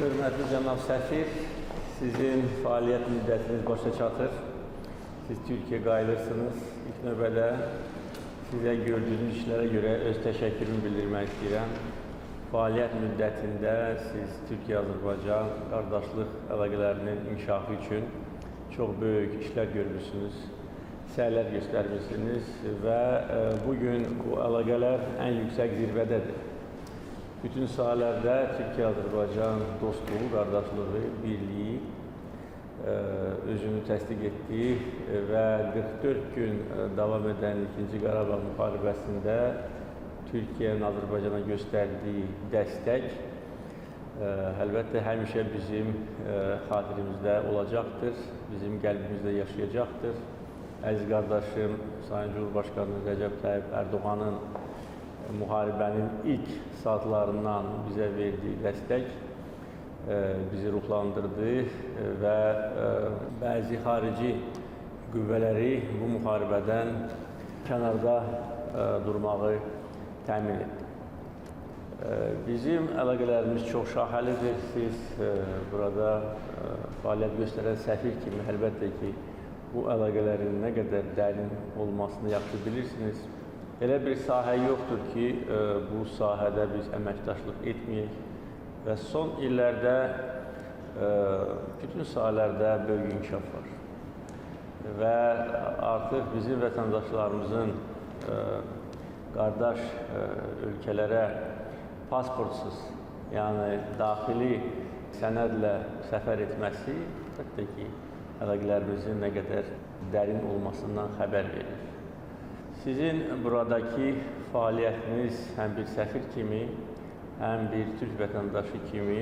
Hörmətli cənab səfir, sizin fəaliyyət müddətiniz başa çatır. Siz Türkiyə qayılırsınız. İlk növbədə sizə gördüyünüz işlərə görə öz təşəkkürümü bildirmək istəyirəm. Fəaliyyət müddətində siz Türkiyə-Azərbaycan qardaşlıq əlaqələrinin inkişafı üçün çox böyük işlər görmüsünüz, səylər göstərmisiniz və e, bu gün bu əlaqələr ən yüksək zirvədədir. Bütün sahələrdə Türkiyə-Azərbaycan dostluğu, qardaşlığı, birliyi e, özünü təsdiq etdi və 44 gün e, davam edən 2-ci Qarabağ müharibəsində Türkiyənin Azərbaycana göstərdiyi dəstək e, əlbəttə həmişə bizim xatirimizdə olacaqdır, bizim qəlbimizdə yaşayacaqdır. Əziz qardaşım, Sayın Cumhurbaşqanı Rəcəb Tayyip Ərdoğanın müharibənin ilk saatlarından bizə verdiyi dəstək e, bizi ruhlandırdı e, və e, bəzi xarici qüvvələri bu müharibədən kənarda durmağı təmin etdi. Bizim əlaqələrimiz çox şaxəlidir. Siz burada fəaliyyət göstərən səfir kimi əlbəttə ki, bu əlaqələrin nə qədər dərin olmasını yaxşı bilirsiniz. Elə bir sahə yoxdur ki, e, bu sahədə biz əməkdaşlıq etməyək və son illərdə e, bütün sahələrdə böyük inkişaf var. Və artıq bizim vətəndaşlarımızın e, qardaş ölkələrə pasportsuz, yəni daxili sənədlə səfər etməsi əlbəttə ki, əlaqələrimizin nə qədər dərin olmasından xəbər verir. Sizin buradakı fəaliyyətiniz həm bir səfir kimi, həm bir türk vətəndaşı kimi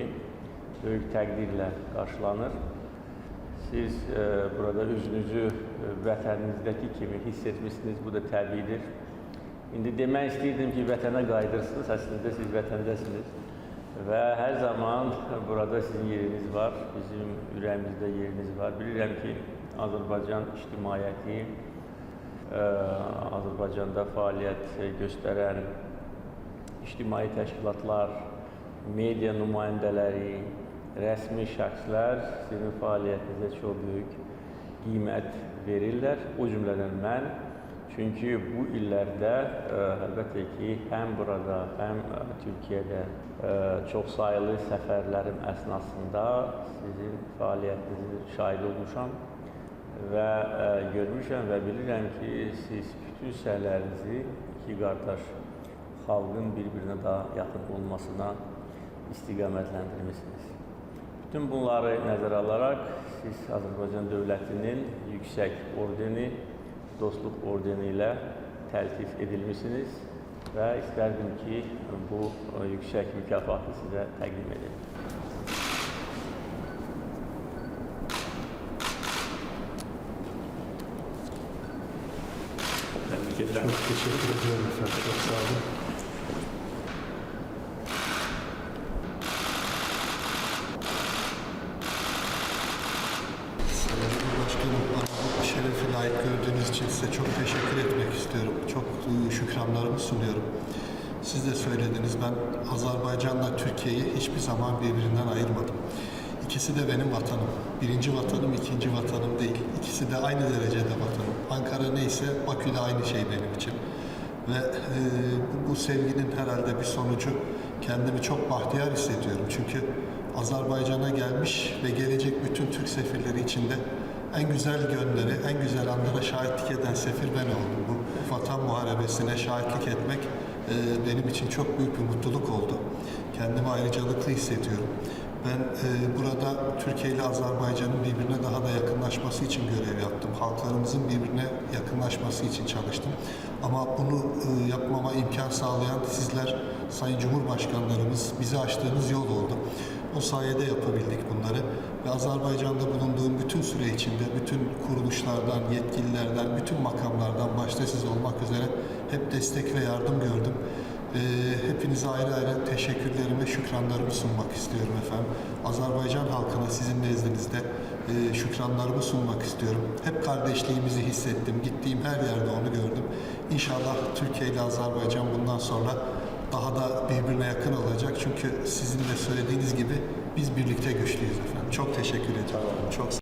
böyük təqdirlə qarşılanır. Siz e, burada özünüzü e, vətəninizdəki kimi hiss etmişsiniz, bu da təbiidir. İndi demək istəyirdim ki, vətənə qayıdırsınız, əslində siz vətəndəsiniz. Və hər zaman burada sizin yeriniz var, bizim ürəyimizdə yeriniz var. Bilirəm ki, Azərbaycan ictimaiyyəti Azərbaycanda fəaliyyət göstərən ictimai təşkilatlar, media nümayəndələri, rəsmi şəxslər sizin fəaliyyətinizə çox böyük qiymət verirlər. O cümlədən mən. Çünki bu illərdə ə, əlbəttə ki, həm burada, həm ə, Türkiyədə ə, çox sayılı səfərlərim əsnasında sizin fəaliyyətinizin şahid olmuşam və ə, e, görmüşəm və ki, siz bütün səhlərinizi iki qardaş xalqın bir-birinə daha yaxın olmasına istiqamətləndirmisiniz. Bütün bunları nəzərə alaraq siz Azərbaycan dövlətinin yüksək ordeni, dostluq ordeni ilə təltif edilmisiniz və istərdim ki, bu yüksək mükafatı sizə təqdim edim. Teşekkürler. Çok teşekkür ediyorum efendim. Çok sağ olun. Sayın bana bu şerefi layık gördüğünüz için size çok teşekkür etmek istiyorum. Çok e, şükranlarımı sunuyorum. Siz de söylediniz, ben Azerbaycan'la Türkiye'yi hiçbir zaman birbirinden ayırmadım. İkisi de benim vatanım. Birinci vatanım, ikinci vatanım değil. İkisi de aynı derecede vatanım. Ankara neyse Bakü de aynı şey benim için. Ve e, bu sevginin herhalde bir sonucu kendimi çok bahtiyar hissediyorum. Çünkü Azerbaycan'a gelmiş ve gelecek bütün Türk sefirleri içinde en güzel gönleri, en güzel anlara şahitlik eden sefir ben oldum. Bu vatan muharebesine şahitlik etmek e, benim için çok büyük bir mutluluk oldu. Kendimi ayrıcalıklı hissediyorum. Ben e, burada Türkiye ile Azerbaycan'ın birbirine daha da yakınlaşması için görev yaptım. Halklarımızın birbirine yakınlaşması için çalıştım. Ama bunu e, yapmama imkan sağlayan sizler, Sayın Cumhurbaşkanlarımız, bize açtığınız yol oldu. O sayede yapabildik bunları. Ve Azerbaycan'da bulunduğum bütün süre içinde, bütün kuruluşlardan, yetkililerden, bütün makamlardan, başta siz olmak üzere hep destek ve yardım gördüm. Ee, hepinize ayrı ayrı teşekkürlerimi, şükranlarımı sunmak istiyorum efendim. Azerbaycan halkına sizin nezdinizde e, şükranlarımı sunmak istiyorum. Hep kardeşliğimizi hissettim. Gittiğim her yerde onu gördüm. İnşallah Türkiye ile Azerbaycan bundan sonra daha da birbirine yakın olacak. Çünkü sizin de söylediğiniz gibi biz birlikte güçlüyüz efendim. Çok teşekkür ediyorum. Çok